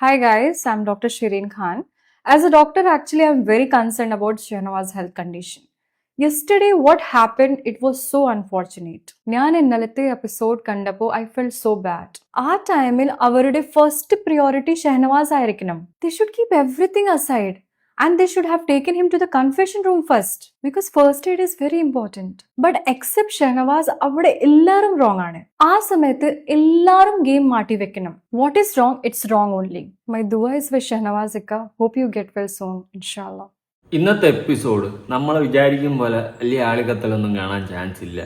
Hi guys, I'm Dr. Shireen Khan. As a doctor, actually, I'm very concerned about Shahnawaz's health condition. Yesterday, what happened, it was so unfortunate. ഞാൻ ഇന്നലത്തെ episode കണ്ടപ്പോൾ I fell so bad ആ ടൈമിൽ അവരുടെ first priority ഷെഹനവാസ് ആയിരിക്കണം they should keep everything aside And they should have taken him to the confession room first because first aid is very important. But except Shahnawaz അവിടെ എല്ലാവരും wrong ആണ്. ആ സമയത്ത് എല്ലാവരും ഗെയിം മാറ്റി വെക്കണം. What is wrong it's wrong only my Dua is with Shahnawaz ഇക്ക hope you get well soon ഇൻഷാല്ല ഇന്നത്തെ എപ്പിസോഡ് നമ്മൾ വിചാരിക്കും പോലെ വലിയ ആളുകത്തലൊന്നും കാണാൻ ചാൻസ് ഇല്ല.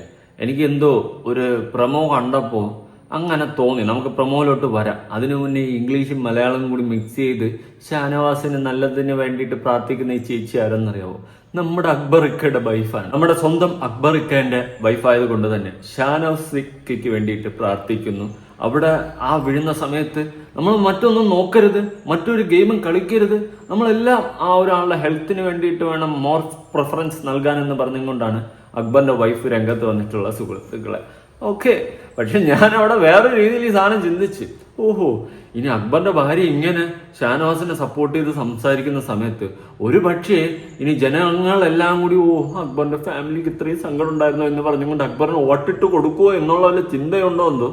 എനിക്ക് എന്തോ ഒരു പ്രമോ കണ്ടപ്പോൾ അങ്ങനെ തോന്നി. നമുക്ക് പ്രമോയിലോട്ട് വരാം. അതിനു മുന്നേ ഇംഗ്ലീഷും മലയാളവും കൂടി മിക്സ് ചെയ്ത് ഷാനവാസിന് നല്ലതിന് വേണ്ടിയിട്ട് പ്രാർത്ഥിക്കുന്ന ഈ ചേച്ചി ആരെന്നറിയാവോ? നമ്മുടെ അക്ബർ ഇക്കയുടെ വൈഫാണ് നമ്മുടെ സ്വന്തം അക്ബർ ഇക്കേന്റെ വൈഫായത് കൊണ്ട് തന്നെ ഷാനവാസ് ഇക്കയ്ക്ക് വേണ്ടിയിട്ട് പ്രാർത്ഥിക്കുന്നു. അവിടെ ആ വീഴുന്ന സമയത്ത് നമ്മൾ മറ്റൊന്നും നോക്കരുത്. മറ്റൊരു ഗെയിമും കളിക്കരുത്. നമ്മളെല്ലാം ആ ഒരാളുടെ ഹെൽത്തിന് വേണ്ടിയിട്ട് വേണം മോർ പ്രിഫറൻസ് നൽകാനെന്ന് പറഞ്ഞുകൊണ്ടാണ് അക്ബറിന്റെ വൈഫ് രംഗത്ത് വന്നിട്ടുള്ള സുഹൃത്തുക്കളെ. ഓക്കെ പക്ഷെ ഞാൻ അവിടെ വേറെ രീതിയിൽ ഈ സാധനം ചിന്തിച്ച് ഓഹോ ഇനി അക്ബറിന്റെ ഭാര്യ ഇങ്ങനെ ഷാനവാസിനെ സപ്പോർട്ട് ചെയ്ത് സംസാരിക്കുന്ന സമയത്ത് ഒരു പക്ഷേ ഇനി ജനങ്ങളെല്ലാം കൂടി ഓ അക്ബറിന്റെ ഫാമിലിക്ക് ഇത്രയും സങ്കടം ഉണ്ടായിരുന്നു എന്ന് പറഞ്ഞുകൊണ്ട് അക്ബറിന് വോട്ടിട്ട് കൊടുക്കുമോ എന്നുള്ള വല്ല ചിന്തയുണ്ടോ എന്തോ?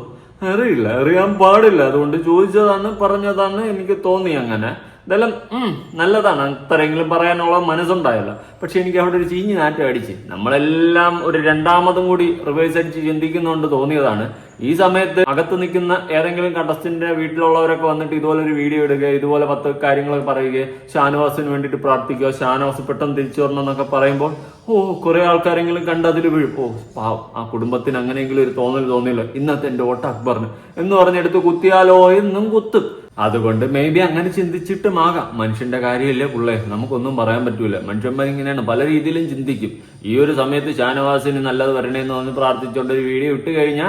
അറിയില്ല അറിയാൻ പാടില്ല. അതുകൊണ്ട് ചോദിച്ചതാണ് പറഞ്ഞതാണ് എനിക്ക് തോന്നി അങ്ങനെ. ഇതെല്ലാം ഉം, നല്ലതാണ്. അത്രയെങ്കിലും പറയാനുള്ള മനസ്സുണ്ടായല്ലോ. പക്ഷെ എനിക്ക് അവിടെ ഒരു ചീഞ്ഞ് നാറ്റം അടിച്ച്. നമ്മളെല്ലാം ഒരു രണ്ടാമതും കൂടി റിവേഴ്സ് അടിച്ച് ചിന്തിക്കുന്നുണ്ട് തോന്നിയതാണ്. ഈ സമയത്ത് അകത്ത് നിൽക്കുന്ന ഏതെങ്കിലും കണ്ടസ്റ്റന്റിന്റെ വീട്ടിലുള്ളവരൊക്കെ വന്നിട്ട് ഇതുപോലെ ഒരു വീഡിയോ ഇടുക ഇതുപോലെ പത്ത് കാര്യങ്ങൾ പറയുക ഷാനവാസിന് വേണ്ടിയിട്ട് പ്രാർത്ഥിക്കുക ഷാനവാസ് പെട്ടെന്ന് തിരിച്ചു വരണം എന്നൊക്കെ പറയുമ്പോൾ ഓ കുറെ ആൾക്കാരെങ്കിലും കണ്ട് അതിൽ വീഴും. ഓ പാവം. ആ കുടുംബത്തിന് അങ്ങനെയെങ്കിലും ഒരു തോന്നൽ തോന്നിയില്ല. ഇന്നത്തെ എന്റെ ഓട്ട അക്ബറിന്. എന്ന് പറഞ്ഞെടുത്ത് കുത്തിയാലോ എന്നും കുത്തും. അതുകൊണ്ട് മേ ബി അങ്ങനെ ചിന്തിച്ചിട്ടുമാകാം. മനുഷ്യന്റെ കാര്യമല്ലേ പുള്ളേ? നമുക്കൊന്നും പറയാൻ പറ്റൂല. മനുഷ്യന്മാർ ഇങ്ങനെയാണ് പല രീതിയിലും ചിന്തിക്കും. ഈ ഒരു സമയത്ത് ഷാനവാസിന് നല്ലത് വരണേന്ന് പറഞ്ഞ് പ്രാർത്ഥിച്ചുകൊണ്ട് ഒരു വീഡിയോ ഇട്ട് കഴിഞ്ഞാ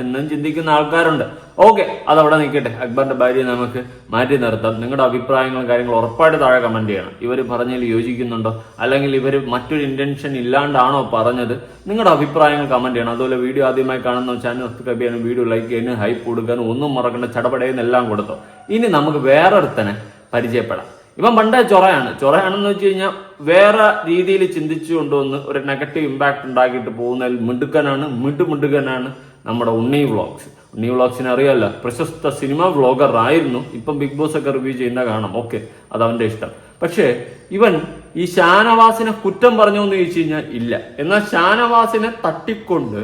എന്നും ചിന്തിക്കുന്ന ആൾക്കാരുണ്ട്. ഓക്കെ അതവിടെ നിൽക്കട്ടെ. അക്ബറിന്റെ ഭാര്യയെ നമുക്ക് മാറ്റി നിർത്താം. നിങ്ങളുടെ അഭിപ്രായങ്ങളും കാര്യങ്ങളും ഉറപ്പായിട്ട് താഴെ കമന്റ് ചെയ്യണം. ഇവർ പറഞ്ഞതിൽ യോജിക്കുന്നുണ്ടോ? അല്ലെങ്കിൽ ഇവർ മറ്റൊരു ഇന്റൻഷൻ ഇല്ലാണ്ടാണോ പറഞ്ഞത്? നിങ്ങളുടെ അഭിപ്രായങ്ങൾ കമന്റ് ചെയ്യണം. അതുപോലെ വീഡിയോ ആദ്യമായി കാണുന്ന ചാനൽ സബ്സ്ക്രൈബ് ചെയ്യാനും വീഡിയോ ലൈക്ക് ചെയ്യാനും ഹൈപ്പ് കൊടുക്കാനും ഒന്നും മറക്കണ്ട ചടപടയെന്നെല്ലാം കൊടുത്തോ. ഇനി നമുക്ക് വേറൊരുത്തനെ പരിചയപ്പെടാം. ഇവൻ പണ്ടേ ചൊറയാണ്. ചൊറയാണെന്ന് വെച്ച് കഴിഞ്ഞാൽ വേറെ രീതിയിൽ ചിന്തിച്ചു കൊണ്ടുവന്ന് ഒരു നെഗറ്റീവ് ഇമ്പാക്ട് ഉണ്ടാക്കിയിട്ട് പോകുന്നതിൽ മിടുക്കനാണ് മിണ്ടു മിടുക്കനാണ് നമ്മുടെ ഉണ്ണി വ്ളോഗ്സ്. ഉണ്ണി വ്ളോഗ്സിനെ അറിയാമല്ലോ പ്രശസ്ത സിനിമ വ്ളോഗർ ആയിരുന്നു ഇപ്പം ബിഗ് ബോസ് ഒക്കെ റിവ്യൂ ചെയ്യുന്ന കാണാം. ഓക്കെ അത് അവന്റെ ഇഷ്ടം. പക്ഷേ ഇവൻ ഈ ഷാനവാസിനെ കുറ്റം പറഞ്ഞോ എന്ന് ചോദിച്ചു കഴിഞ്ഞാൽ ഇല്ല. എന്നാൽ ഷാനവാസിനെ തട്ടിക്കൊണ്ട്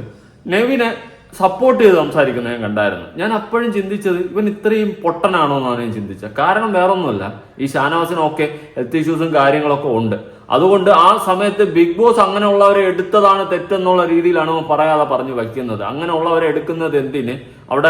നെവിനെ സപ്പോർട്ട് ചെയ്ത് സംസാരിക്കുന്ന ഞാൻ കണ്ടായിരുന്നു. ഞാൻ അപ്പോഴും ചിന്തിച്ചത് ഇവൻ ഇത്രയും പൊട്ടനാണോ എന്നാണ് ഞാൻ ചിന്തിച്ചത്. കാരണം വേറൊന്നുമല്ല ഈ ഷാനവാസിന് ഒക്കെ ഹെൽത്ത് ഇഷ്യൂസും കാര്യങ്ങളൊക്കെ ഉണ്ട്. അതുകൊണ്ട് ആ സമയത്ത് ബിഗ് ബോസ് അങ്ങനെയുള്ളവരെ എടുത്തതാണ് തെറ്റെന്നുള്ള രീതിയിലാണ് പറയാതെ പറഞ്ഞു വയ്ക്കുന്നത്. അങ്ങനെയുള്ളവരെ എടുക്കുന്നത് എന്തിന്? അവിടെ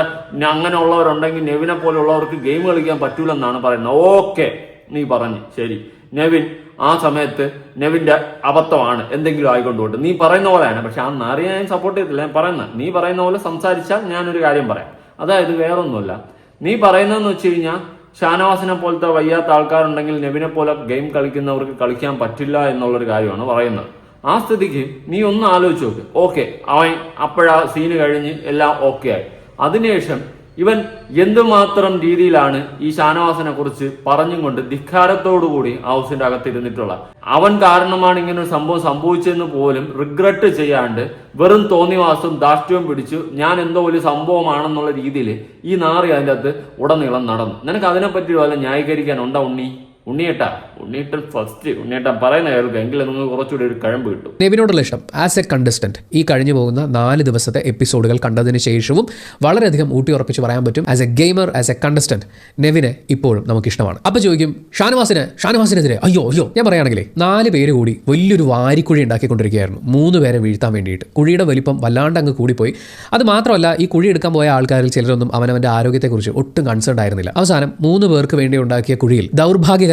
അങ്ങനെയുള്ളവരുണ്ടെങ്കിൽ നെവിനെ പോലുള്ളവർക്ക് ഗെയിം കളിക്കാൻ പറ്റൂലെന്നാണ് പറയുന്നത്. ഓക്കെ നീ പറഞ്ഞു. ശരി. നെവിൻ ആ സമയത്ത് നെവിന്റെ അബദ്ധമാണ് എന്തെങ്കിലും ആയിക്കൊണ്ടുപോട്ട് നീ പറയുന്ന പോലെയാണ് പക്ഷെ ആ നാറിയെ ഞാൻ സപ്പോർട്ട് ചെയ്തില്ല ഞാൻ പറയുന്നത് നീ പറയുന്ന പോലെ സംസാരിച്ചാൽ ഞാനൊരു കാര്യം പറയാം. അതായത് വേറൊന്നുമല്ല. നീ പറയുന്നതെന്ന് വെച്ച് കഴിഞ്ഞാൽ ഷാനവാസിനെ പോലത്തെ വയ്യാത്ത ആൾക്കാരുണ്ടെങ്കിൽ നെവിനെ പോലെ ഗെയിം കളിക്കുന്നവർക്ക് കളിക്കാൻ പറ്റില്ല എന്നുള്ളൊരു കാര്യമാണ് പറയുന്നത്. ആ സ്ഥിതിക്ക് നീ ഒന്ന് ആലോചിച്ച് നോക്ക്. ഓക്കെ അവൻ അപ്പോഴാ സീന് കഴിഞ്ഞ് എല്ലാം ഓക്കെ ആയി. അതിനുശേഷം ഇവൻ എന്തുമാത്രം രീതിയിലാണ് ഈ ഷാനവാസിനെ കുറിച്ച് പറഞ്ഞും കൊണ്ട് ധിക്കാരത്തോടുകൂടി ഹൗസിന്റെ അകത്തിരുന്നിട്ടുള്ള അവൻ കാരണമാണ് ഇങ്ങനെ ഒരു സംഭവം സംഭവിച്ചെന്ന് പോലും റിഗ്രറ്റ് ചെയ്യാണ്ട് വെറും തോന്നിവാസം ദാഷ്ട്യവും പിടിച്ചു ഞാൻ എന്തോ ഒരു സംഭവമാണെന്നുള്ള രീതിയിൽ ഈ നാറി അതിന്റെ അകത്ത് ഉടനീളം നടന്നു. നിനക്ക് അതിനെപ്പറ്റി വല്ല ന്യായീകരിക്കാൻ ഉണ്ടോ ഉണ്ണി? ഉണ്ണിയേട്ടാ ഉണ്ണിയേട്ടൻ ഫസ്റ്റ് ഉണ്ണിയേട്ടൻ പറയുന്ന കേൾക്കുക എങ്കിലും നിങ്ങൾക്ക് കുറച്ചുകൂടി ഒരു കഴമ്പ് കിട്ടും. നെവിനോടുള്ള ഇഷ്ടം ആസ് എ കണ്ടസ്റ്റന്റ് ഈ കഴിഞ്ഞു പോകുന്ന നാല് ദിവസത്തെ എപ്പിസോഡുകൾ കണ്ടതിന് ശേഷവും വളരെയധികം ഊട്ടി ഉറപ്പിച്ച് പറയാൻ പറ്റും as a gamer as a contestant നെവിനെ ഇപ്പോഴും നമുക്ക് ഇഷ്ടമാണ് അപ്പോൾ ചോദിക്കും ഷാനവാസിന് ഷാനവാസിനെതിരെ അയ്യോ അയ്യോ ഞാൻ പറയുകയാണെങ്കിലേ നാല് പേര് കൂടി വലിയൊരു വാരിക്കുഴി ഉണ്ടാക്കിക്കൊണ്ടിരിക്കുകയായിരുന്നു മൂന്ന് പേരെ വീഴ്ത്താൻ വേണ്ടിയിട്ട്. കുഴിയുടെ വലിപ്പം വല്ലാണ്ട് അങ്ങ് കൂടിപ്പോയി. അത് മാത്രമല്ല ഈ കുഴി എടുക്കാൻ പോയ ആൾക്കാരിൽ ചിലരൊന്നും അവനവന്റെ ആരോഗ്യത്തെക്കുറിച്ച് ഒട്ടും കൺസേൺ ആയിരുന്നില്ല. അവസാനം മൂന്ന് പേർക്ക് വേണ്ടി ഉണ്ടാക്കിയ കുഴിയിൽ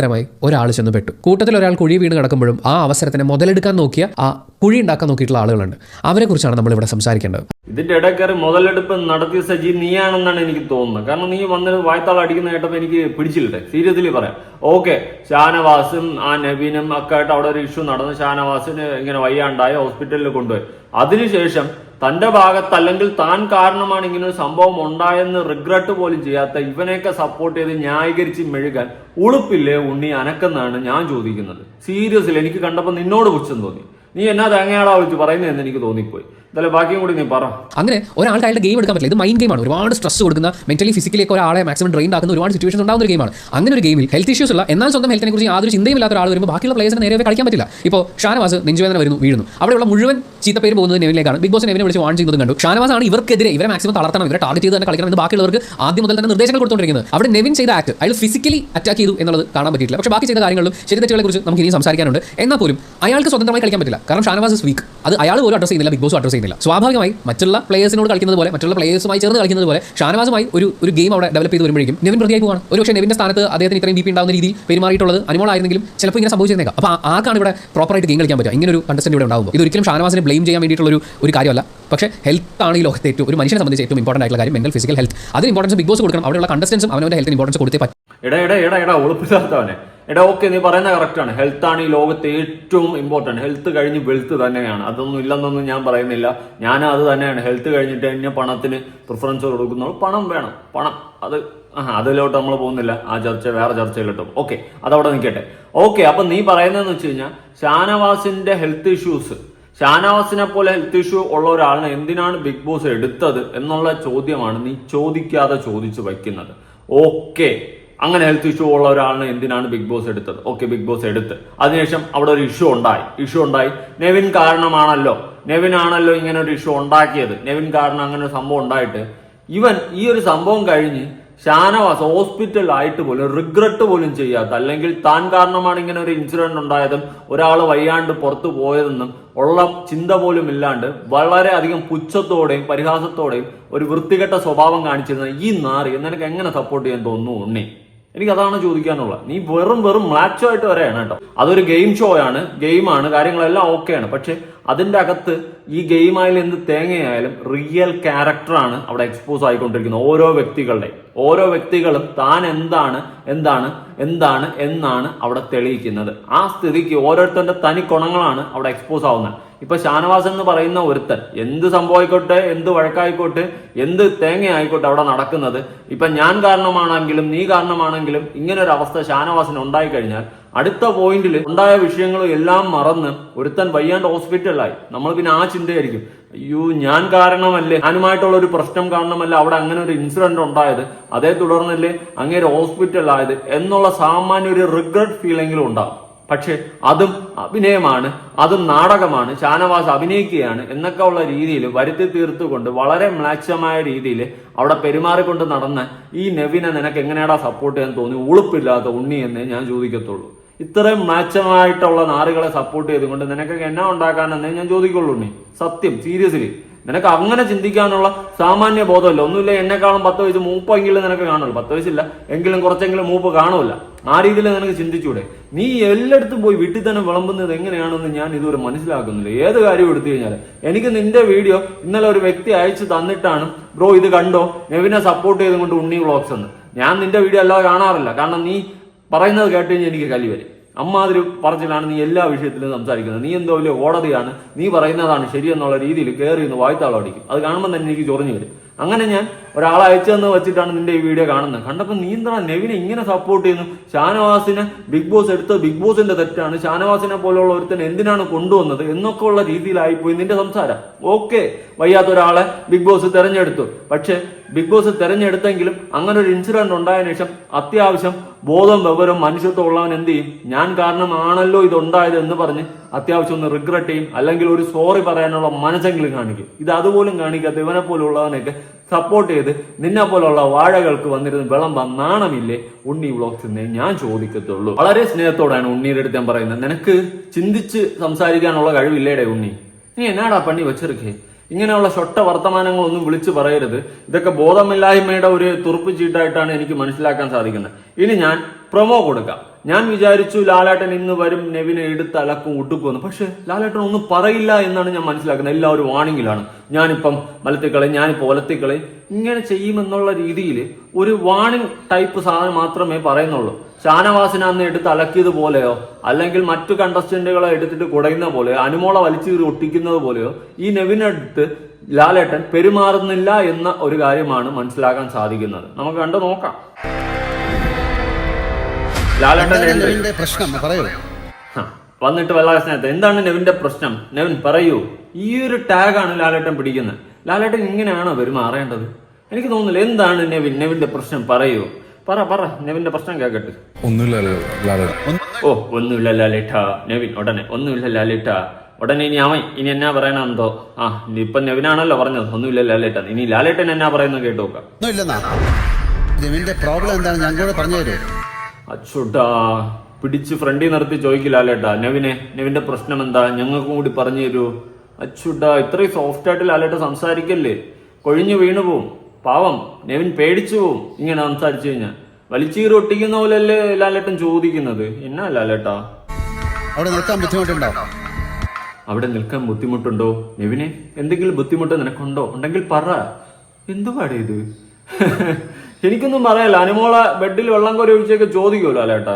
ദൗർഭാഗ്യകരമായി ഒരാൾ ചെന്ന് പെട്ടു. കൂട്ടത്തിൽ ഒരാൾ കുഴി വീണ് കിടക്കുമ്പോഴും ആ അവസരത്തിനെ മുതലെടുക്കാൻ നോക്കിയ ആ കുഴി ഉണ്ടാക്കാൻ നോക്കിയിട്ടുള്ള ആളുകളുണ്ട്. അവരെക്കുറിച്ചാണ് നമ്മൾ ഇവിടെ സംസാരിക്കേണ്ടത്. ഇതിന്റെ ഇടയ്ക്കറി മുതലെടുപ്പ് നടത്തിയ സജി നീയാണെന്നാണ് എനിക്ക് തോന്നുന്നത്. കാരണം നീ വന്ന് വായ്ത്താൾ അടിക്കുന്ന കേട്ടപ്പോൾ എനിക്ക് പിടിച്ചില്ലേ സീരിയസ്ലി പറയാം. ഓക്കെ ഷാനവാസും ആ നവീനും ഒക്കെ ആയിട്ട് അവിടെ ഒരു ഇഷ്യൂ നടന്നു ഷാനവാസിന് ഇങ്ങനെ വയ്യാണ്ടായി ഹോസ്പിറ്റലിൽ കൊണ്ടുപോയി. അതിനുശേഷം തന്റെ ഭാഗത്ത് അല്ലെങ്കിൽ താൻ കാരണമാണ് ഇങ്ങനെ ഒരു സംഭവം ഉണ്ടായെന്ന് റിഗ്രറ്റ് പോലും ചെയ്യാത്ത ഇവനെയൊക്കെ സപ്പോർട്ട് ചെയ്ത് ന്യായീകരിച്ച് മെഴുകാൻ ഉളുപ്പില്ലേ ഉണ്ണി അനക്കെന്നാണ് ഞാൻ ചോദിക്കുന്നത്. സീരിയസ്ലി എനിക്ക് കണ്ടപ്പോൾ നിന്നോട് പുച്ഛം തോന്നി. നീ എന്നാ തേങ്ങയാളാ വിളിച്ച് പറയുന്നതെന്ന് എനിക്ക് തോന്നിപ്പോയി. ബാക്കിയും കൂടി നീ പറ. അങ്ങനെ ഒരാൾക്ക് ഗെയിം എടുക്കാൻ പറ്റില്ല. ഇത് മൈൻഡ് ഗെയിമാണ് ഒരുപാട് സ്ട്രെസ് കൊടുക്കുന്ന മെന്റലി ഫിസിക്കലി ഒക്കെ ഒരാളെ മാക്സിമം ഡ്രെയിൻ ആക്കുന്ന ഒരുപാട് സിറ്റുവേഷൻ ഉണ്ടാകുന്ന ഒരു ഗെയിമാണ് അങ്ങനെ ഒരു ഗെയിമിൽ ഹെൽത്ത് ഇഷ്യൂസ് ഉള്ള എന്നാൽ സ്വന്തം ഹെൽത്തിനെ കുറിച്ച് യാതൊരു ചിന്തയും ഇല്ലാത്ത ഒരാൾ വരുമ്പോൾ ബാക്കിയുള്ള പ്ലേസിനെ നേരെ കളിക്കാൻ പറ്റില്ല. ഇപ്പോൾ ഷാനവാസ് നെഞ്ചുവേദന വരുന്നു വീഴുന്നു. അവിടെയുള്ള മുഴുവൻ ചീത്ത പേര് പോകുന്നത് നെവിലേക്കാണ് ബിഗ് ബോസ് നെവിനെ വിളിച്ച് വാൺ ചെയ്യുന്നത് കണ്ടു. ഷാനവാസ് ആണ് ഇവർക്കെതിരെ ഇവരെ മാക്സിമം തളർത്തണം ഇവരെ ടാർഗറ്റ് ചെയ്ത് തന്നെ കളിക്കണം എന്ന് ബാക്കിയുള്ളവർക്ക് ആദ്യം മുതൽ തന്നെ നിർദ്ദേശങ്ങൾ കൊടുത്തുകൊണ്ടിരിക്കുന്നത് അവിടെ നെവിൻ ചെയ്ത ആക്ട് അയാൾ ഫിസിക്കലി അറ്റാക്ക് ചെയ്തു എന്നുള്ളത് കാണാൻ പറ്റിയിട്ടില്ല. പക്ഷേ ബാക്കി ചെയ്ത കാര്യങ്ങളും ശരി തെറ്റുകളെ കുറിച്ച് നമുക്ക് ഇനിയും സംസാരിക്കാനുണ്ട്. എന്നാൽ പോലും അയാൾക്ക് സ്വതന്ത്രമായി കളിക്കാൻ പറ്റില്ല. കാരണം ഷാനവാസ് ഇസ് വീക്ക് അത് അയാൾ പോലും അഡ്രസ് ചെയ്യുന്നില്ല ബിഗ് ബോസ് അഡ്രസ് ചെയ്യുന്നില്ല. സ്വാഭാവികമായി മറ്റുള്ള പ്ലേയേഴ്സിനോട് കളിക്കുന്നത് പോലെ മറ്റുള്ള പ്ലേയേഴ്സുമായി ചേർന്ന് കളിക്കുന്നത് പോലെ ഷാനവാസുമായി ഒരു ഒരു ഗെയിം അവിടെ ഡെവലപ്പ് ചെയ്ത് വരുമ്പോഴേക്കും നിവിൻ പ്രതിയായി പോവാണ്. ഒരു പക്ഷേ നിവിന്റെ സ്ഥാനത്ത് അദ്ദേഹത്തിന് ഇത്രയും ബി ഉണ്ടാകുന്ന രീതിയിൽ പെരുമാറിയിട്ടുള്ളത് അനുമോളായിരുന്നെങ്കിലും ചിലപ്പോൾ ഇങ്ങനെ സംഭവിച്ചിരുന്നേക്കാം. അപ്പോൾ ആർക്കാണ് ഇവിടെ പ്രോപ്പറായിട്ട് ഗെയിം കളിക്കാൻ പറ്റുക? ഇങ്ങനൊരു ഒരു കണ്ടസ്റ്റന്റ് ഇവിടെ ഉണ്ടാകുമ്പോൾ ഇത് ഒരിക്കലും ഷാനവാസിനെ ബ്ലെയിം ചെയ്യാൻ വേണ്ടിയിട്ടുള്ള ഒരു ഒരു കാര്യമല്ല. പക്ഷേ ഹെൽത്ത് ആണ് ഈ ലോകത്തെ ഏറ്റവും ഒരു മനുഷ്യനെ സംബന്ധിച്ച് ഏറ്റവും ഇമ്പോർട്ടന്റ് ആയിട്ടുള്ള കാര്യം മെന്റൽ ഫിസിക്കൽ ഹെൽത്ത് അതിന് ഇമ്പോർട്ടൻസ് ബിഗ് ബോസ് കൊടുക്കണം. അവിടെയുള്ള കണ്ടസ്റ്റൻസും അവനവന്റെ ഹെൽത്തിന് ഇമ്പോർട്ടൻസ് കൊടുത്തേ പറ്റും. എടാ എടാ എടാ എടാ എടാ ഓക്കെ നീ പറയുന്നത് കറക്റ്റ് ആണ്. ഈ ലോകത്ത് ഏറ്റവും ഇമ്പോർട്ടന്റ് ഹെൽത്ത് കഴിഞ്ഞ് വെൽത്ത് തന്നെയാണ്. അതൊന്നും ഇല്ലെന്നൊന്നും ഞാൻ പറയുന്നില്ല. ഞാൻ അത് തന്നെയാണ്. ഹെൽത്ത് കഴിഞ്ഞിട്ട് തന്നെ പണത്തിന് പ്രിഫറൻസ് കൊടുക്കുന്നത് പണം വേണം. പണം. അത് ആ അതിലോട്ട് നമ്മൾ പോകുന്നില്ല. ആ ചർച്ച വേറെ ചർച്ചയിലോട്ടും. ഓക്കെ അതവിടെ നിൽക്കട്ടെ. ഓക്കെ അപ്പൊ നീ പറയുന്നതെന്ന് വെച്ച് കഴിഞ്ഞാൽ ഷാനവാസിന്റെ ഹെൽത്ത് ഇഷ്യൂസ് ഷാനവാസിനെ പോലെ ഹെൽത്ത് ഇഷ്യൂ ഉള്ള ഒരാളിനെ എന്തിനാണ് ബിഗ് ബോസ് എടുത്തത് എന്നുള്ള ചോദ്യമാണ് നീ ചോദിക്കാതെ ചോദിച്ചു വയ്ക്കുന്നത്. ഓക്കെ അങ്ങനെ ഹെൽത്ത് ഇഷ്യൂ ഉള്ള ഒരാളിനെ എന്തിനാണ് ബിഗ് ബോസ് എടുത്തത്? ഓക്കെ ബിഗ് ബോസ് എടുത്ത്. അതിനുശേഷം അവിടെ ഒരു ഇഷ്യൂ ഉണ്ടായി. ഇഷ്യൂ ഉണ്ടായി. നെവിൻ കാരണമാണല്ലോ. നെവിൻ ആണല്ലോ ഇങ്ങനെ ഒരു ഇഷ്യൂ ഉണ്ടാക്കിയത്. നെവിൻ കാരണം അങ്ങനെ ഒരു സംഭവം ഉണ്ടായിട്ട് ഇവൻ ഈ ഒരു സംഭവം കഴിഞ്ഞ് ഷാനവാസ് ഹോസ്പിറ്റലായിട്ട് പോലും റിഗ്രറ്റ് പോലും ചെയ്യാത്ത അല്ലെങ്കിൽ താൻ കാരണമാണ് ഇങ്ങനെ ഒരു ഇൻസിഡന്റ് ഉണ്ടായതും ഒരാൾ വയ്യാണ്ട് പുറത്തു പോയതെന്നും ഉള്ള ചിന്ത പോലും ഇല്ലാണ്ട് വളരെ അധികം പുച്ഛത്തോടെയും പരിഹാസത്തോടെയും ഒരു വൃത്തികെട്ട സ്വഭാവം കാണിച്ചിരുന്ന ഈ നാറി നിനക്ക് എങ്ങനെ സപ്പോർട്ട് ചെയ്യാൻ തോന്നുന്നു ഉണ്ണി? എനിക്ക് അതാണ് ചോദിക്കാനുള്ളത്. നീ വെറും വെറും മ്ലാച്ചോ ആയിട്ട് വരെയാണ് കേട്ടോ. അതൊരു ഗെയിം ഷോ ആണ് ഗെയിമാണ് കാര്യങ്ങളെല്ലാം ഓക്കെയാണ് പക്ഷെ അതിന്റെ അകത്ത് ഈ ഗെയിമായാലും എന്ത് തേങ്ങയായാലും റിയൽ ക്യാരക്ടറാണ് അവിടെ എക്സ്പോസ് ആയിക്കൊണ്ടിരിക്കുന്നത്. ഓരോ വ്യക്തികളുടെ ഓരോ വ്യക്തികളും താൻ എന്താണ് എന്താണ് എന്താണ് എന്നാണ് അവിടെ തെളിയിക്കുന്നത്. ആ സ്ഥിതിക്ക് ഓരോരുത്തരുടെ തനി ഗുണങ്ങളാണ് അവിടെ എക്സ്പോസ് ആവുന്നത്. ഇപ്പൊ ഷാനവാസ് എന്ന് പറയുന്ന ഒരുത്തൻ എന്ത് സംഭവിക്കോട്ടെ എന്ത് വഴക്കായിക്കോട്ടെ എന്ത് തേങ്ങ ആയിക്കോട്ടെ അവിടെ നടക്കുന്നത്. ഇപ്പൊ ഞാൻ കാരണമാണെങ്കിലും നീ കാരണമാണെങ്കിലും ഇങ്ങനെ ഒരു അവസ്ഥ ഷാനവാസിന് ഉണ്ടായി കഴിഞ്ഞാൽ അടുത്ത പോയിന്റിൽ ഉണ്ടായ വിഷയങ്ങളും എല്ലാം മറന്ന് ഒരുത്തൻ വയ്യാണ്ട് ഹോസ്പിറ്റലായി. നമ്മൾ പിന്നെ ആ ചിന്തയായിരിക്കും. അയ്യോ ഞാൻ കാരണമല്ലേ? ഞാനുമായിട്ടുള്ള ഒരു പ്രശ്നം കാരണമല്ല അവിടെ അങ്ങനെ ഒരു ഇൻസിഡന്റ് ഉണ്ടായത്? അതേ തുടർന്നല്ലേ അങ്ങേര് ഹോസ്പിറ്റലായത്? എന്നുള്ള സാമാന്യ ഒരു റിഗ്രറ്റ് ഫീലെങ്കിലും ഉണ്ടാകും. പക്ഷെ അതും അഭിനയമാണ് അതും നാടകമാണ് ഷാനവാസ് അഭിനയിക്കുകയാണ് എന്നൊക്കെ ഉള്ള രീതിയിൽ വരുത്തി തീർത്തുകൊണ്ട് വളരെ മ്ലാച്ഛമായ രീതിയിൽ അവിടെ പെരുമാറിക്കൊണ്ട് നടന്ന ഈ നെവിനെ നിനക്ക് എങ്ങനെയാടാ സപ്പോർട്ട് ചെയ്യാൻ തോന്നി ഉളുപ്പില്ലാത്ത ഉണ്ണി എന്നേ ഞാൻ ചോദിക്കത്തുള്ളൂ. ഇത്രയും മാച്ചമായിട്ടുള്ള നാറുകളെ സപ്പോർട്ട് ചെയ്തുകൊണ്ട് നിനക്കൊക്കെ എന്നാ ഉണ്ടാക്കാനെന്നേ ഞാൻ ചോദിക്കുള്ളൂ നീ. സത്യം സീരിയസ്ലി നിനക്ക് അങ്ങനെ ചിന്തിക്കാനുള്ള സാമാന്യ ബോധമല്ല. ഒന്നുമില്ല എന്നെക്കാളും പത്ത് വയസ്സ് മൂപ്പെങ്കിലും നിനക്ക് കാണുള്ളൂ. പത്ത് വയസ്സില്ല എങ്കിലും കുറച്ചെങ്കിലും മൂപ്പ് കാണൂല ആ രീതിയിൽ നിനക്ക് ചിന്തിച്ചൂടെ. നീ എല്ലായിടത്തും പോയി വീട്ടിൽ തന്നെ വിളമ്പുന്നത് എങ്ങനെയാണെന്ന് ഞാൻ ഇതുവരെ മനസ്സിലാക്കുന്നില്ല. ഏത് കാര്യം എടുത്തു കഴിഞ്ഞാൽ എനിക്ക് നിന്റെ വീഡിയോ ഇന്നലെ ഒരു വ്യക്തി അയച്ചു തന്നിട്ടാണ്. ബ്രോ ഇത് കണ്ടോ? നെവിനെ സപ്പോർട്ട് ചെയ്തുകൊണ്ട് ഉണ്ണി വ്ളോഗ്സ് എന്ന്. ഞാൻ നിന്റെ വീഡിയോ അല്ലാതെ കാണാറില്ല. കാരണം നീ പറയുന്നത് കേട്ട് കഴിഞ്ഞാൽ എനിക്ക് കലി വരും. അമ്മാതിരി പറച്ചിലാണ് നീ എല്ലാ വിഷയത്തിലും സംസാരിക്കുന്നത്. നീ എന്തോ വലിയ കോടതിയാണ് നീ പറയുന്നതാണ് ശരിയെന്നുള്ള രീതിയിൽ കയറി ഒന്ന് വായ്ത്താളടിക്കും അത് കാണുമ്പോൾ തന്നെ എനിക്ക് ചൊറിഞ്ഞു വരും. അങ്ങനെ ഞാൻ ഒരാളെ അയച്ചെന്ന് വെച്ചിട്ടാണ് നിന്റെ ഈ വീഡിയോ കാണുന്നത്. കണ്ടപ്പോൾ നീ എന്താണ് നെവിനെ ഇങ്ങനെ സപ്പോർട്ട് ചെയ്യുന്നു? ഷാനവാസിനെ ബിഗ് ബോസ് എടുത്ത് ബിഗ് ബോസിന്റെ തെറ്റാണ്. ഷാനവാസിനെ പോലുള്ള ഒരുത്തൻ എന്തിനാണ് കൊണ്ടുവന്നത് എന്നൊക്കെ ഉള്ള രീതിയിലായിപ്പോയി നിന്റെ സംസാരം. ഓക്കെ വയ്യാത്ത ഒരാളെ ബിഗ് ബോസ് തെരഞ്ഞെടുത്തു. പക്ഷെ ബിഗ് ബോസ് തെരഞ്ഞെടുത്തെങ്കിലും അങ്ങനെ ഒരു ഇൻസിഡന്റ് ഉണ്ടായതിനു ശേഷം അത്യാവശ്യം ബോധം വിവരം മനുഷ്യത്വം ഉള്ളവൻ എന്ത് ചെയ്യും? ഞാൻ കാരണമാണല്ലോ ഇത് ഉണ്ടായത് എന്ന് പറഞ്ഞ് അത്യാവശ്യം ഒന്ന് റിഗ്രറ്റ് ചെയ്യും. അല്ലെങ്കിൽ ഒരു സോറി പറയാനുള്ള മനസ്സെങ്കിലും കാണിക്കും. ഇത് അതുപോലും കാണിക്കാത്ത ഇവനെ പോലുള്ളവനെയൊക്കെ സപ്പോർട്ട് ചെയ്ത് നിന്നെ പോലുള്ള വാഴകൾക്ക് വന്നിരുന്ന വിളമ്പാൻ നാണമില്ലേ? ഉണ്ണി വ്ളോഗ്സ് എന്നേ ഞാൻ ചോദിക്കത്തുള്ളൂ. വളരെ സ്നേഹത്തോടാണ് ഉണ്ണിയുടെ അടുത്ത് ഞാൻ പറയുന്നത്. നിനക്ക് ചിന്തിച്ച് സംസാരിക്കാനുള്ള കഴിവില്ലേടെ ഉണ്ണി? നീ എന്നാടാ പണി വെച്ചിരിക്കേ? ഇങ്ങനെയുള്ള ഷൊട്ട വർത്തമാനങ്ങളൊന്നും വിളിച്ചു പറയരുത്. ഇതൊക്കെ ബോധമില്ലായ്മയുടെ ഒരു തുറുപ്പ് ചീട്ടായിട്ടാണ് എനിക്ക് മനസ്സിലാക്കാൻ സാധിക്കുന്നത്. ഇനി ഞാൻ പ്രൊമോ കൊടുക്കാം. ഞാൻ വിചാരിച്ചു ലാലേട്ടൻ ഇന്ന് വരും നെവിനെ എടുത്ത് അലക്കും ഉട്ടുക്കുമെന്ന് പക്ഷെ ലാലേട്ടൻ ഒന്നും പറയില്ല എന്നാണ് ഞാൻ മനസ്സിലാക്കുന്നത്. എല്ലാവരും വാണിങ്ങിലാണ് ഞാനിപ്പം മലത്തിക്കളയും ഞാനിപ്പോൾ ഒലത്തിക്കളയും. ഇങ്ങനെ ചെയ്യുമെന്നുള്ള രീതിയിൽ ഒരു വാണിങ് ടൈപ്പ് സാധനം മാത്രമേ പറയുന്നുള്ളൂ. ഷാനവാസിനെ അന്ന് എടുത്ത് അലക്കിയത് പോലെയോ അല്ലെങ്കിൽ മറ്റു കണ്ടസ്റ്റന്റുകളെ എടുത്തിട്ട് കുടയുന്ന പോലെയോ അനുമോളെ വലിച്ചു കീറി ഒട്ടിക്കുന്നത് പോലെയോ ഈ നെവിനെടുത്ത് ലാലേട്ടൻ പെരുമാറുന്നില്ല എന്ന ഒരു കാര്യമാണ് മനസ്സിലാക്കാൻ സാധിക്കുന്നത്. നമുക്ക് കണ്ടു നോക്കാം. ലാലേട്ടൻ എന്താണ് പ്രശ്നം? പറയൂ. ഹ, വന്നിട്ട് സ്നേഹത്തെ. എന്താണ് നെവിന്റെ പ്രശ്നം? നെവിൻ പറയൂ. ഈ ഒരു ടാഗാണ് ലാലേട്ടൻ പിടിക്കുന്നത്. ലാലേട്ടൻ ഇങ്ങനെയാണോ പെരുമാറേണ്ടത്? എനിക്ക് തോന്നുന്നില്ല. എന്താണ് നെവിൻ? നെവിന്റെ പ്രശ്നം പറയൂ. പറ പറ. നെവിന്റെ പ്രശ്നം കേക്കട്ടെ ഓ ഒന്നുമില്ല ലാലേട്ട. നെവിൻ ഉടനെ. ഒന്നുമില്ല ലാലേട്ട. ഉടനെ ഇനി അവൻ ഇനി എന്നാ പറയണെന്തോ? ആ ഇപ്പൊ നെവിനാണല്ലോ പറഞ്ഞത്. ഒന്നുമില്ല ലാലേട്ട. ഇനി ലാലേട്ടൻ എന്നാ പറയുന്നത് കേട്ടു നോക്കാം. പ്രോബ്ലം എന്താണ് അച്ചുട്ടാ പിടിച്ച് ഫ്രണ്ടിൽ നിർത്തി ചോദിക്കില്ല ലാലേട്ട. നെവിനെ നെവിന്റെ പ്രശ്നം എന്താ? ഞങ്ങൾക്കും കൂടി പറഞ്ഞു തരൂ. അച്ചുട്ടാ ഇത്രയും സോഫ്റ്റ് ആയിട്ട് ലാലേട്ട സംസാരിക്കല്ലേ? കൊഴിഞ്ഞു വീണു പോവും പാവം നെവിൻ പേടിച്ചു. പോവും ഇങ്ങനെ സംസാരിച്ചു കഴിഞ്ഞാൽ വലിച്ചീറി ഒട്ടിക്കുന്ന പോലെയല്ലേ ലാലേട്ടൻ ചോദിക്കുന്നത്? എന്നാ ലാലേട്ടാ? അവിടെ നിൽക്കാൻ ബുദ്ധിമുട്ടുണ്ടോ? അവിടെ നിൽക്കാൻ ബുദ്ധിമുട്ടുണ്ടോ? നെവിനെ എന്തെങ്കിലും ബുദ്ധിമുട്ട് നിനക്കുണ്ടോ? ഉണ്ടെങ്കിൽ പറ. എന്തുവാടേ ഇത്? എനിക്കൊന്നും പറയാല്ല അനുമോള ബെഡിൽ വെള്ളം കോരി ഒഴിച്ചൊക്കെ ചോദിക്കുമല്ലോ ലാലേട്ടാ?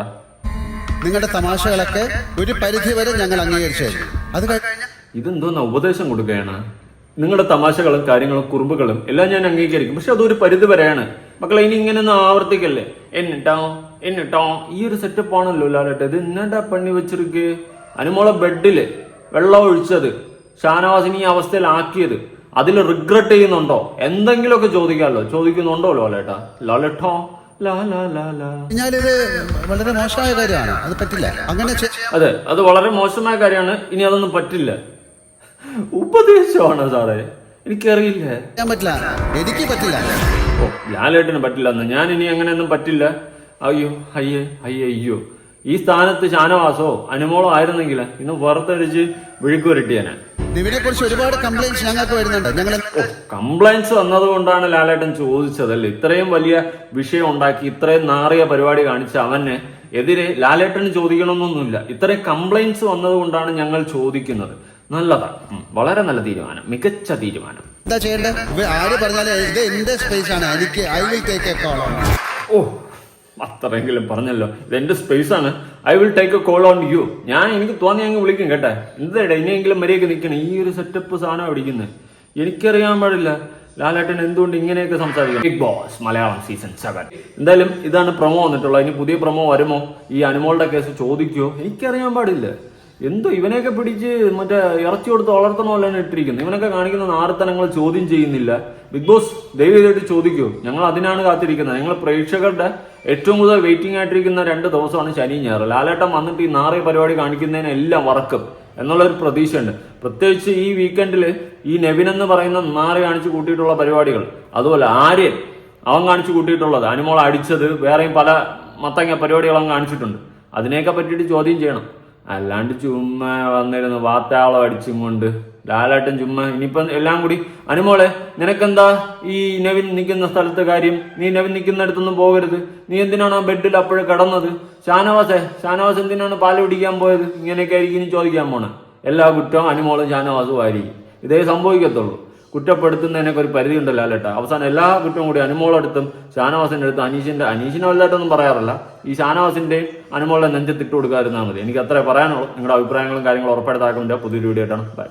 നിങ്ങളുടെ തമാശകളൊക്കെ ഒരു പരിധി വരെ ഞങ്ങൾ അംഗീകരിച്ചു അത് കഴിഞ്ഞ ഇതെന്തോന്നാ ഉപദേശം കൊടുക്കുകയാണ്? നിങ്ങളുടെ തമാശകളും കാര്യങ്ങളും കുറുമ്പുകളും എല്ലാം ഞാൻ അംഗീകരിക്കും. പക്ഷെ അതൊരു പരിധി വരെയാണ്. മക്കളെ ഇനി ഇങ്ങനെ ഒന്ന് ആവർത്തിക്കല്ലേ? എന്നിട്ടോ? എന്നിട്ടോ? ഈ ഒരു സെറ്റപ്പ് ആണല്ലോ ലാലേട്ട. ഇത് എന്നാണ്ടാ പണി വെച്ചിരിക്ക്? അനുമോളെ ബെഡിൽ വെള്ളം ഒഴിച്ചത് ഷാനവാസിനെ ഈ അവസ്ഥയിലാക്കിയത്. അതിൽ റിഗ്രറ്റ് ചെയ്യുന്നുണ്ടോ? എന്തെങ്കിലുമൊക്കെ ചോദിക്കാമല്ലോ. ചോദിക്കുന്നുണ്ടോ ലാലേട്ടാ? ലാലേട്ടോ? വളരെ മോശമായ കാര്യമാണ്. അത് പറ്റില്ല. അങ്ങനെ അതെ അത് വളരെ മോശമായ കാര്യമാണ്. ഇനി അതൊന്നും പറ്റില്ല. ഉപദേശമാണ് സാറേ. എനിക്കറിയില്ല. ഞാൻ പറ്റില്ല. എനിക്ക് പറ്റില്ല. ഓ ലാലേട്ടന് പറ്റില്ല എന്ന് ഞാൻ ഇനി അങ്ങനെയൊന്നും പറ്റില്ല. അയ്യോ അയ്യേ അയ്യേ അയ്യോ. ഈ സ്ഥാനത്ത് ഷാനവാസോ അനുമോളോ ആയിരുന്നെങ്കിൽ ഇന്ന് പുറത്തടിച്ച് വിഴുക്ക് വരട്ടിയാനെ നെവിനെ കുറിച്ച് ഒരുപാട് കംപ്ലൈൻസ് ഞങ്ങൾക്ക് വരുന്നുണ്ട്. ഞങ്ങൾ കംപ്ലൈൻസ് വന്നതുകൊണ്ടാണ് ലാലേട്ടൻ ചോദിച്ചതല്ലേ? ഇത്രയും വലിയ വിഷയം ഉണ്ടാക്കി ഇത്രയും നാറിയ പരിപാടി കാണിച്ച അവന് എതിരെ ലാലേട്ടന് ചോദിക്കണമെന്നൊന്നുമില്ല. ഇത്രയും കംപ്ലൈൻസ് വന്നതുകൊണ്ടാണ് ഞങ്ങൾ ചോദിക്കുന്നത്. നല്ലതാണ്. വളരെ നല്ല തീരുമാനം. മികച്ച തീരുമാനം. എന്താ ചെയ്യേണ്ടത് ആര് പറഞ്ഞാലും ഇത് എന്റെ സ്പേസ് ആണ്. എനിക്ക് I will take a call ഓ അത്രയെങ്കിലും പറഞ്ഞല്ലോ. ഇത് എന്റെ സ്പേസ് ആണ്. I will take a call on you ഞാൻ എനിക്ക് തോന്നി അങ്ങ് വിളിക്കും കേട്ടെ. എന്താടാ ഇനിയെങ്കിലും മര്യാദയ്ക്ക് നിൽക്കണം? ഈ ഒരു സെറ്റപ്പ് സാധനം അടിക്കുന്നത് എനിക്കറിയാൻ പാടില്ല. ലാലേട്ടൻ എന്തുകൊണ്ട് ഇങ്ങനെയൊക്കെ സംസാരിക്കും Bigg Boss Malayalam season seven എന്തായാലും ഇതാണ് പ്രൊമോ വന്നിട്ടുള്ളത്. ഇനി പുതിയ പ്രൊമോ വരുമോ? ഈ അനുമോളുടെ കേസ് ചോദിക്കുമോ എനിക്കറിയാൻ പാടില്ല. എന്തോ ഇവനെയൊക്കെ പിടിച്ച് മറ്റേ ഇറച്ചി കൊടുത്ത് വളർത്തണ പോലെയാണ് ഇട്ടിരിക്കുന്നു ഇവനൊക്കെ കാണിക്കുന്ന നാരത്തനങ്ങൾ ചോദ്യം ചെയ്യുന്നില്ല. ബിഗ് ബോസ് ദയവ് ചോദിക്കൂ. ഞങ്ങൾ അതിനാണ് കാത്തിരിക്കുന്നത്. ഞങ്ങൾ പ്രേക്ഷകരുടെ ഏറ്റവും കൂടുതൽ വെയിറ്റിംഗ് ആയിട്ടിരിക്കുന്ന രണ്ട് ദിവസമാണ് ശനി ഞായർ. ലാലേട്ടൻ വന്നിട്ട് ഈ നാറിയ പരിപാടി കാണിക്കുന്നതിനെല്ലാം വറക്കും എന്നുള്ളൊരു പ്രതീക്ഷയുണ്ട്. പ്രത്യേകിച്ച് ഈ വീക്കെൻഡിൽ ഈ നെവിൻ എന്ന് പറയുന്ന നാറി കാണിച്ചു കൂട്ടിയിട്ടുള്ള പരിപാടികൾ. അതുപോലെ ആര്യൻ അവൻ കാണിച്ചു കൂട്ടിയിട്ടുള്ളത്. അനുമോൾ അടിച്ചത് വേറെയും പല മത്തങ്ങ പരിപാടികളും കാണിച്ചിട്ടുണ്ട്. അതിനെയൊക്കെ പറ്റിയിട്ട് ചോദ്യം ചെയ്യണം. അല്ലാണ്ട് ചുമ്മാ വന്നിരുന്ന് വാത്താളം അടിച്ചും കൊണ്ട്. ലാലാട്ടൻ ചുമ്മാ ഇനിയിപ്പം എല്ലാം കൂടി. അനുമോളെ നിനക്കെന്താ ഈ നവിൻ നിൽക്കുന്ന സ്ഥലത്തെ കാര്യം? നീ നവിൻ നിൽക്കുന്നിടത്തൊന്നും പോകരുത്. നീ എന്തിനാണ് ആ ബെഡിൽ അപ്പോഴും കിടന്നത്? ഷാനവാസെ ഷാനവാസ് എന്തിനാണ് പാൽ പിടിക്കാൻ പോയത്? ഇങ്ങനെയൊക്കെ ആയിരിക്കും ചോദിക്കാൻ പോണേ. എല്ലാ കുറ്റവും അനുമോളും ഷാനവാസും ആയിരിക്കും. ഇതേ സംഭവിക്കത്തുള്ളൂ. കുറ്റപ്പെടുത്തുന്നതിനൊക്കെ ഒരു പരിധി ഉണ്ടല്ലോ അല്ലേട്ടാ. അവസാനം എല്ലാ കുറ്റവും കൂടി അനുമോളെടുത്തും ഷാനവാസിന്റെ അടുത്ത് അനീഷിന്റെ അനീഷിനെ വല്ലായിട്ടൊന്നും പറയാറില്ല. ഈ ഷാനവാസിന്റെയും അനുമോളെ നെഞ്ചത്തിട്ട് കൊടുക്കാതിരുന്നാൽ മതി. എനിക്ക് അത്രേ പറയാനുള്ളൂ. നിങ്ങളുടെ അഭിപ്രായങ്ങളും കാര്യങ്ങളും ഉറപ്പെടുത്താക്കാൻ പുതിയൊരു വീഡിയോ ആയിട്ടാണ്.